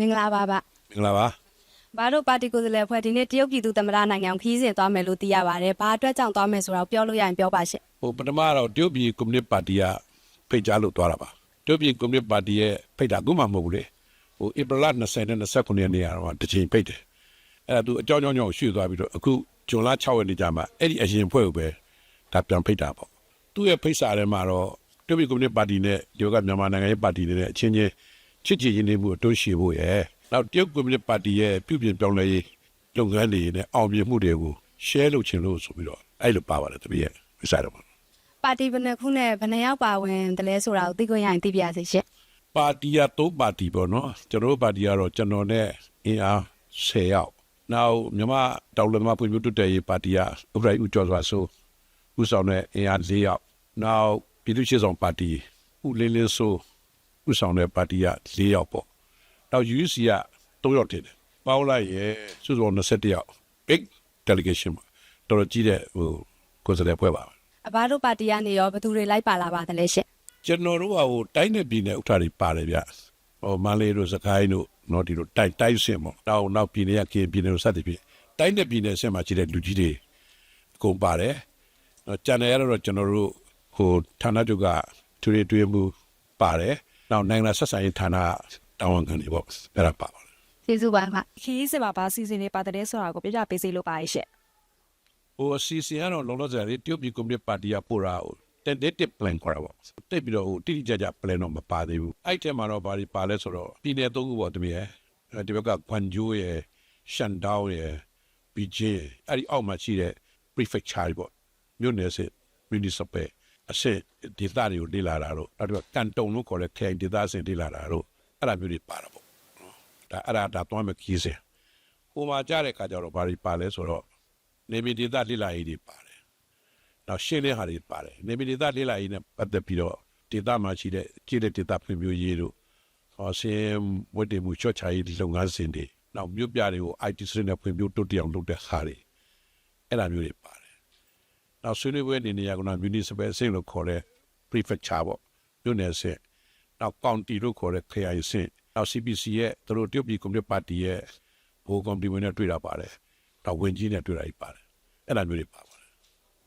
မင်္ဂလာပါဗျမင်္ဂလာပါဘာတို့ပါတီကိုယ်စားလှယ်ဖွဲ့ဒီနေ့တရုတ်ပြည်သူသမ္မတနိုင်ငံကိုခီးစဉ်သွားမယ်လို့သိရပါတယ်ဘာအတွက်ကြောင့်သွားမယ်ဆိုတော့ပြောလို့ရရင်ပြောပါရှင့်ဟိုပထမတော့တရုတ်ပြည်ကွန်မြူနစ်ပါတီကဖိတ်ကြားလို့သွားတာပါတရုတ်ပြည်ကွန်မြူနစ်ပါတီရဲ့ဖိတ်တာအခုမှမဟုတ်ဘူးလေဟိုဧပြီလ20နဲ့29ရက်နေ့ကတော့တစ်ချိန်ဖိတ်တယ်အဲ့ဒါသူအကြောင်းကြောင်းကြောင့်ရွှေ့သွားပြီးတော့အခုဇွန်လ6ရက်နေ့ကျမှအဲ့ဒီအရင်ဖွဲ့ကိုပဲဒါပြန်ဖိတ်တာပေါ့သူ့ရဲ့ဖိတ်စာထဲမှာတော့တရုတ်ပြည်ကွန်မြူနစ်ပါတီနဲ့ဒီကမြန်မာနိုင်ငံရေးပါတီတွေနဲ့အချင်းချင်း ချစ်ချစ်ရင်းနှီးမှုအတွန်းရှည်ဖို့ရယ်နောက်တရုတ်ကွန်မြူနစ်ပါတီရဲ့ပြုပြင်ပြောင်းလဲရေးလုပ်ငန်းတွေနဲ့အောင်မြင်မှုတွေကို share လုပ်ချင်လို့ဆိုပြီးတော့အဲ့လိုပါပါတယ်တပည့်ရဲ့ဖိတ်စာတော့ပါတီဘယ်နှခုနဲ့ဘယ်နှယောက်ပါဝင်တယ်လဲဆိုတာကိုသိခွင့်ရရင်သိပြရစေရှင့်ပါတီကသုံးပါတီပေါ့နော်ကျွန်တော်တို့ပါတီကတော့ကျွန်တော်နဲ့အင်အား10ယောက်နောက်မြန်မာတောင်လမဖွံ့ဖြိုးတိုးတက်ရေးပါတီကဥပဒေဦးကျော်စွာဆိုဦးဆောင်တဲ့အင်အား4ယောက်နောက်ပြည်သူ့ရှေ့ဆောင်ပါတီဦးလင်းလင်းဆို ဦးဆောင်တဲ့ပါတီက4ယောက်ပေါ့နောက် UC က3ယောက်တင်တယ်ပေါင်းလိုက်ရဲ့စုစုပေါင်း21ယောက် big delegation ပါတော်တော်ကြီးတဲ့ဟိုကိုယ်စားလှယ်ဖွဲ့ပါအဘာတို့ပါတီကနေရောဘယ်သူတွေလိုက်ပါလာပါသလဲရှင့်ကျွန်တော်တို့ကဟိုတိုင်းနယ်ပြည်နယ်ဥထာတွေပါတယ်ဗျဟိုမန္တလေးတို့စကိုင်းတို့နော်ဒီလိုတိုက်တိုက်စင်ပေါ့နောက်နောက်ပြည်နယ်ကကင်ပြည်နယ်တို့စသဖြင့်တိုင်းနယ်ပြည်နယ်ဆင်မှာရှိတဲ့လူကြီးတွေအကုန်ပါတယ်နော်ကျန်တယ်ရတော့ကျွန်တော်တို့ဟိုဌာနချုပ်ကသူတွေတွေ့မှုပါတယ် နောက်နိုင်ငံဆက်ဆံရေးဌာနတာဝန်ခံတွေပေါ့အဲ့ဒါပါပါတယ်ကျေးဇူးပါဗျခရီးစစ်မှာဘာစီစဉ်နေပါတယ်ဆိုတာကိုပြပြပေးစေလို့ပါရဲ့ရှင့်ဟိုအစီအစဉ်ကတော့လုံးလုံးစရာလေးတရုတ်ပြည်ကွန်မြူနစ်ပါတီကပို့တာဟို tentative plan ခေါ်တာပေါ့တိတ်ပြီးတော့ဟိုတိတိကျကျ plan တော့မပါသေးဘူးအဲ့ထဲမှာတော့ဘာတွေပါလဲဆိုတော့ပြည်နယ်သုံးခုပေါ့တမီးရဲ့အဲဒီဘက်ကကွမ်ဂျိုးရဲ့ရှန်ဒေါင်းရဲ့ဘီဂျင်းအဲ့ဒီအောက်မှာရှိတဲ့ prefecture ပေါ့မြို့နယ်စစ် municipal အစစ်ဒေသတွေကိုလေ့လာတာတော့အဲ့ဒီကကန်တုံလို့ခေါ်တဲ့ခရိုင်ဒေသစင်လေ့လာတာတော့အဲ့ဒါမျိုးတွေပါတာပေါ့နော်ဒါအဲ့ဒါဒါသွားမယ်ခီးစင်ဟိုမှာကြားတဲ့ခါကျတော့ဘာတွေပါလဲဆိုတော့နေမီဒေသလေ့လာရေးတွေပါတယ်နောက်ရှင်းလင်းဟာတွေပါတယ်နေပြည်တော်လေးလာရေးနဲ့ပတ်သက်ပြီးတော့ဒေသမှာရှိတဲ့ကြည့်တဲ့ဒေသဖွံ့ဖြိုးရေးတို့ဟောဆင်းဝတ်တင်မှုချော့ချရေးလုပ်ငန်းစဉ်တွေနောက်မြို့ပြတွေကို IT စနစ်နဲ့ဖွံ့ဖြိုးတိုးတက်အောင်လုပ်တဲ့ဟာတွေအဲ့ဒါမျိုးတွေပါတယ် နောက်ဆွေးနွေးပွဲအနေနဲ့က municipal အဆင့်လို့ခေါ်တဲ့ prefecture ပေါ့မြို့နယ်အဆင့်နောက် county လို့ခေါ်တဲ့ခရိုင်အဆင့်နောက် CPC ရဲ့သူတို့တရုတ်ပြည်ကွန်မြူနစ်ပါတီရဲ့ဘိုးကွန်ပလီဝင်နဲ့တွေ့တာပါတယ်နောက်ဝင်ကြီးနဲ့တွေ့တာကြီးပါတယ်အဲ့ဒါမျိုးတွေပါပါတယ်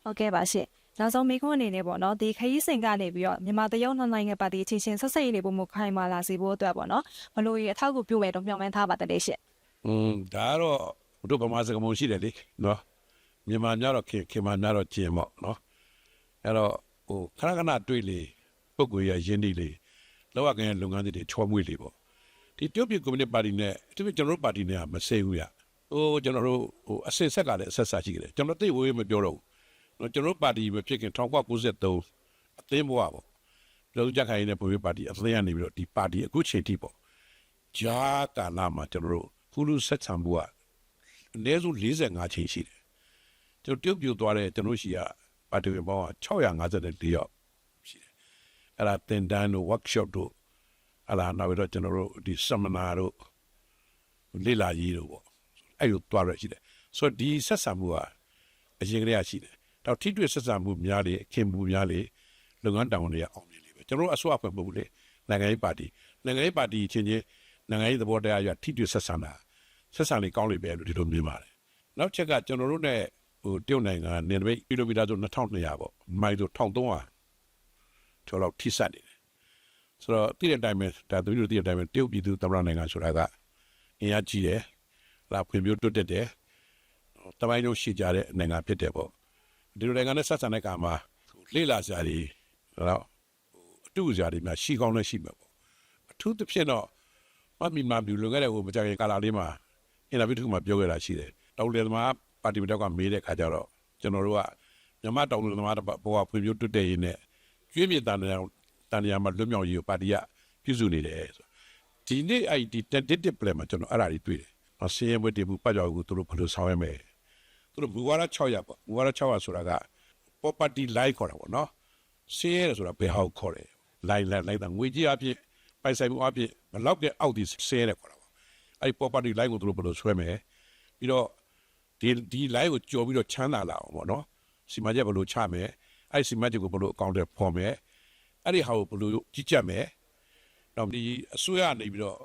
ဟုတ်ကဲ့ပါရှင့်နောက်ဆုံးမိခွန်းအနေနဲ့ပေါ့နော်ဒီခရီးစဉ်ကနေပြီးတော့မြန်မာတရုတ်နှစ်နိုင်ငံပါတီအချင်းချင်းဆက်ဆက်ရေးတွေပုံမခိုင်မာလာစေဖို့အတွက်ပေါ့နော်ဘလို့ရအထောက်အကူပြုမယ်တော့မျှော်မှန်းထားပါတယ်ရှင့်อืมဒါကတော့တို့ဗမာစကားမရှိတယ်လေနော် မြန်မာများတော့ခင်ခင်မာများတော့ကျင်ပေါ့နော်အဲ့တော့ဟိုခဏခဏတွေ့လေပုဂ္ဂိုလ်ရရင်းနှီးလေလောက်ရခင်လုပ်ငန်းတွေချောမွေ့လေပေါ့ဒီတရုတ်ပြည်ကွန်မြူနစ်ပါတီနဲ့သူကျွန်တော်တို့ပါတီနဲ့ကမစိမ့်ဘူးရဟိုကျွန်တော်တို့ဟိုအစစ်ဆက်ကလည်းအဆက်ဆက်ရှိကြတယ်ကျွန်တော်သိဝေးမပြောတော့ဘူးနော်ကျွန်တော်တို့ပါတီပဲဖြစ်ခင်1993အသင်းဘဝပေါ့လူကြခိုင်နေတဲ့ပုံပြပါတီအသင်းကနေပြီးတော့ဒီပါတီအခုချိန်ထိပေါ့ဂျာကာလာမှာကျွန်တော်တို့ဖူလူဆက်ဆံမှုကအနည်းဆုံး45ချိန်ရှိတယ် ကျွန်တော်တရုတ်ပြည်သွားတဲ့ကျွန်တော်ရှိရပါတီဝင်ပေါင်းက654ယောက်ရှိတယ်အဲ့ဒါတင်တန်းတို့ workshop တို့အဲ့ဒါနောက်ပြီးတော့ကျွန်တော်တို့ဒီ seminar တို့လေ့လာရေးတို့ပေါ့အဲ့လိုသွားရရှိတယ်ဆိုတော့ဒီဆက်ဆံမှုကအရင်ကတည်းကရှိတယ်တော့ထိတွေ့ဆက်ဆံမှုများလေခင်မှုများလေလုပ်ငန်းတောင်တွေကအောင်မြင်လေပဲကျွန်တော်တို့အစိုးရဖွဲ့မဟုတ်ဘူးလေနိုင်ငံရေးပါတီနိုင်ငံရေးပါတီချင်းချင်းနိုင်ငံရေးသဘောတရားအရထိတွေ့ဆက်ဆံတာဆက်ဆံလေးကောင်းလိမ့်မယ်လို့ဒီလိုမြင်ပါတယ်။နောက်ချက်ကကျွန်တော်တို့ ਨੇ ဟိုတရုတ်နိုင်ငံနေပိကီလိုမီတာဆို2200ပေါ့မိုင်ဆို1300ကျော်လောက်ထိစပ်နေတယ်။ဆိုတော့တိတဲ့အတိုင်းပဲဒါသူတို့တိတဲ့အတိုင်းပဲတရုတ်ပြည်သူသမ္မတနိုင်ငံဆိုတာကအင်အားကြီးတယ်။လာဖွံ့ဖြိုးတိုးတက်တယ်။တပိုင်းလုံးရှိကြတဲ့နိုင်ငံဖြစ်တယ်ပေါ့။ဒီလိုနိုင်ငံနဲ့ဆက်ဆံတဲ့အခါမှာလေ့လာစရာတွေတော့အတူစရာတွေများရှိကောင်းလည်းရှိမှာပေါ့။အထူးသဖြင့်တော့မမီမာဘူးလုံခဲ့တဲ့ဟိုမကြခင်ကာလာလေးမှာအင်တာဗျူးတစ်ခုမှာပြောခဲ့တာရှိတယ်တောင်လေသမား ပါတီမတောက်ကမေးတဲ့ခါကျတော့ကျွန်တော်တို့ကမြန်မာတောင်လေသမားဘောကဖွံ့ဖြိုးတိုးတက်ရေးနဲ့ကျွေးမြေတန်တရားတန်တရားမှာလွတ်မြောက်ရေးကိုပါတီကပြုစုနေတယ်ဆိုဒီနေ့အဲ့ဒီ tentative plan မှာကျွန်တော်အဲ့ဒါတွေတွေ့တယ်။အစင်းဝတ်တင်မှုပတ်ကြောက်ကိုသူတို့ဘယ်လိုဆောင်ရမလဲ။သူတို့ဘူဝါရ6ရပ်ပေါ့ဘူဝါရ6ရပ်ဆိုတာက property line ခေါ်တာပေါ့နော်။စင်းရဲဆိုတာဘယ်ဟောက်ခေါ်တယ်။ line line line တာငွေကြီးအဖြစ်ပိုင်ဆိုင်မှုအဖြစ်မလောက်တဲ့အောက်ဒီဆဲရဲခေါ်တာပေါ့အဲ့ဒီ property line ကိုသူတို့ဘယ်လိုဆွဲမယ်ပြီးတော့ ဒီဒီ line ကိုကြော်ပြီးတော့ချမ်းသာလာအောင်ပေါ့နော်စီမံချက်ဘယ်လိုချမယ်အဲ့ဒီစီမံချက်ကိုဘယ်လိုအကောင့်တွေဖော်မယ်အဲ့ဒီဟာကိုဘယ်လိုကြီးကြပ်မယ်နောက်ဒီအစိုးရကနေပြီးတော့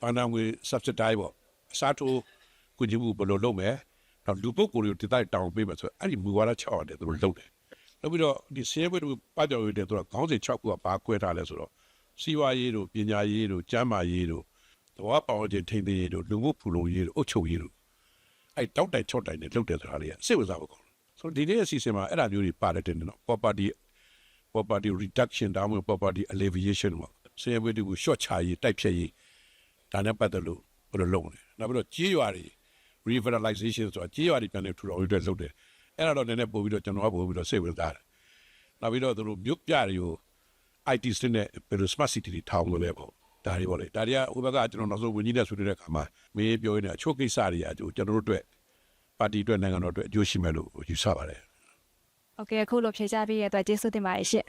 ဘာနာငွေ subsidize ပေါ့အစားထိုးကုညီမှုဘယ်လိုလုပ်မယ်နောက်လူပုဂ္ဂိုလ်တွေကိုဒီတိုင်းတောင်းပေးမယ်ဆိုတော့အဲ့ဒီမူဝါဒ6ရတယ်သူတို့လုပ်တယ်နောက်ပြီးတော့ဒီဆေးဘွေတို့ပတ်ကြော်ရည်တဲ့သူကခေါင်းစဉ်6ခုကဘာကွဲထားလဲဆိုတော့စီဝါရေးတို့ပညာရေးတို့ကျန်းမာရေးတို့သဘောပေါက်ခြင်းထိန်းသိမ်းရေးတို့လူမှုဖူလုံရေးတို့အုပ်ချုပ်ရေးတို့ အဲ့တောက်တိုင်ချော့တိုင်နဲ့လုပ်တယ်ဆိုတာလေးကစိတ်ဝင်စားဖို့ကောင်းတယ်ဆိုတော့ဒီနေ့အစီအစဉ်မှာအဲ့ဒါမျိုးတွေပါတယ်တဲ့နော် property property reduction ဒါမှမဟုတ် property alleviation ပေါ့ဆေးဘွေတို့ကို short ချရေးတိုက်ဖြတ်ရေးဒါနဲ့ပတ်သက်လို့ဘယ်လိုလုပ်လဲနောက်ပြီးတော့ကြေးရွာတွေ revitalization ဆိုတာကြေးရွာတွေပြန်လည်ထူထောင်ရေးအတွက်လုပ်တယ်အဲ့ဒါတော့နည်းနည်းပို့ပြီးတော့ကျွန်တော်ကပို့ပြီးတော့စိတ်ဝင်စားတယ်နောက်ပြီးတော့သူတို့မြို့ပြတွေကို IT စနစ်နဲ့ဘယ်လို smart city တွေထောင်လို့လဲပေါ့ ဒါတွေပေါ့လေဒါတွေကဟိုဘက်ကကျွန်တော်နောက်ဆုံးဝင်ကြီးနဲ့ဆွေးနွေးတဲ့အခါမှာမင်းပြောရင်းနဲ့အချို့ကိစ္စတွေအကျိုးကျွန်တော်တို့အတွက်ပါတီအတွက်နိုင်ငံတော်အတွက်အကျိုးရှိမယ်လို့ယူဆပါတယ် โอเคအခုလိုဖြေချပေးရတဲ့အတွက်ကျေးဇူးတင်ပါတယ်ရှင်